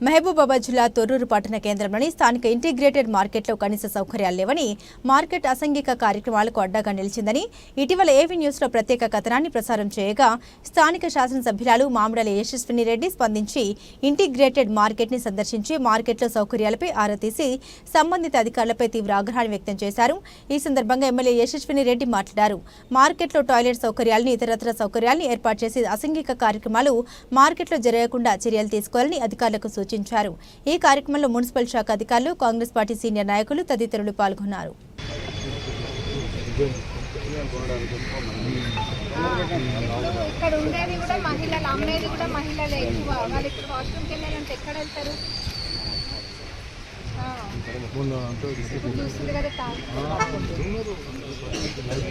మహబూబాబాద్ జిల్లా తొర్రూరు పట్టణ కేంద్రంలోని స్థానిక ఇంటిగ్రేటెడ్ మార్కెట్లో కనీస సౌకర్యాలు లేవని మార్కెట్ అసంఘిక కార్యక్రమాలకు అడ్డాగా నిలిచిందని ఇటీవల ఏవీ న్యూస్లో ప్రత్యేక కథనాన్ని ప్రసారం చేయగా స్థానిక శాసనసభ్యురాలు మామిడాల యశస్విని రెడ్డి స్పందించి ఇంటిగ్రేటెడ్ మార్కెట్ని సందర్శించి మార్కెట్లో సౌకర్యాలపై ఆరా తీసి సంబంధిత అధికారులపై తీవ్ర ఆగ్రహాన్ని వ్యక్తం చేశారు. ఈ సందర్భంగా ఎమ్మెల్యే యశస్విని రెడ్డి మాట్లాడారు. మార్కెట్లో టాయిలెట్ సౌకర్యాలను ఇతరత్ర సౌకర్యాలను ఏర్పాటు చేసి అసంఘిక కార్యక్రమాలు మార్కెట్లో జరగకుండా చర్యలు తీసుకోవాలని అధికారులకు సూచించారు ఈ కార్యక్రమంలో మున్సిపల్ శాఖ అధికారులు కాంగ్రెస్ పార్టీ సీనియర్ నాయకులు తదితరులు పాల్గొన్నారు. ఇక్కడ ఉండేది కూడా మహిళలు అమ్మేది కూడా మహిళలే ఎక్కువ. వాళ్ళు ఇక్కడ వాష్రూమ్కి వెళ్ళాలంటే ఎక్కడ వెళ్తారు? చూస్తుంది కదా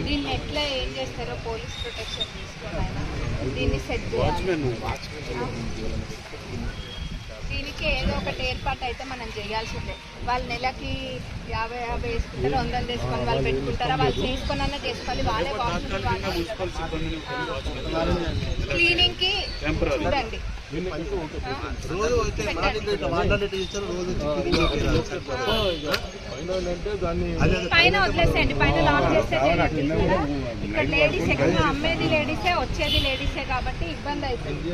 దీన్ని ఎట్లా ఏం చేస్తారో పోలీస్ ప్రొటెక్షన్ ఆయన దీన్ని సెట్ చేయాలి. ഇതിലേക്ക് ഏതോ ఒకటి ఏర్పాటు అయితే మనం చేయాల్సిందే. వాళ్ళు నెలకి యాభై యాభై వేసుకుంటారు వందలు తీసుకొని వాళ్ళు పెట్టుకుంటారా? వాళ్ళు చేసుకొని అన్న చేసుకోవాలి వాళ్ళే క్లీనింగ్కి చూడండి. రోజు. పైన వదిలేసేయండి పైన లాక్ కదా ఇక్కడ లేడీస్ ఎక్కువ అమ్మేది లేడీసే వచ్చేది లేడీసే కాబట్టి ఇబ్బంది అవుతుంది.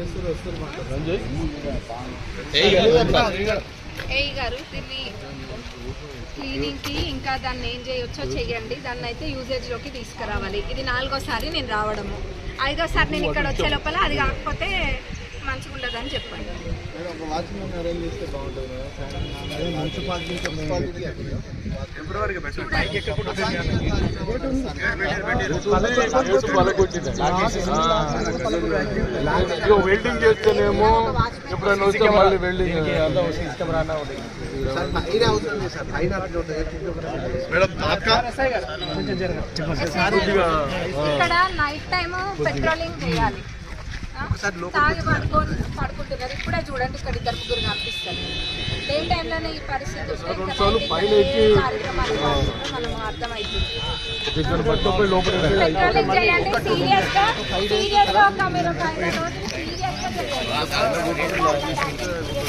ఏఈ గారు దీన్ని క్లీనింగ్కి ఇంకా దాన్ని ఏం చేయొచ్చో చెయ్యండి. దాన్ని అయితే యూజేజ్లోకి తీసుకురావాలి. ఇది నాలుగోసారి నేను రావడము. ఐదోసారి నేను ఇక్కడ వచ్చే లోపల అది కాకపోతే మంచిగా ఉండదని చెప్పండి వెల్డింగ్ చేస్తేనేమో ఎప్పుడైనా వస్తే మళ్ళీ వెల్డింగ్ ఇక్కడ నైట్ టైం పెట్రోలింగ్ చేయాలి ఆ? తాగి పడుకొని పడుకుంటున్నారు. ఇప్పుడే చూడండి ఇక్కడ ఇద్దరు ముగ్గురు కనిపిస్తారు. డే టైంలోనే ఈ పరిస్థితి చేస్తున్నారో మనం అర్థమవుతుంది పెట్రోలింగ్ చేయండి. ఒక మీరు ఒక ఐదు రోజులు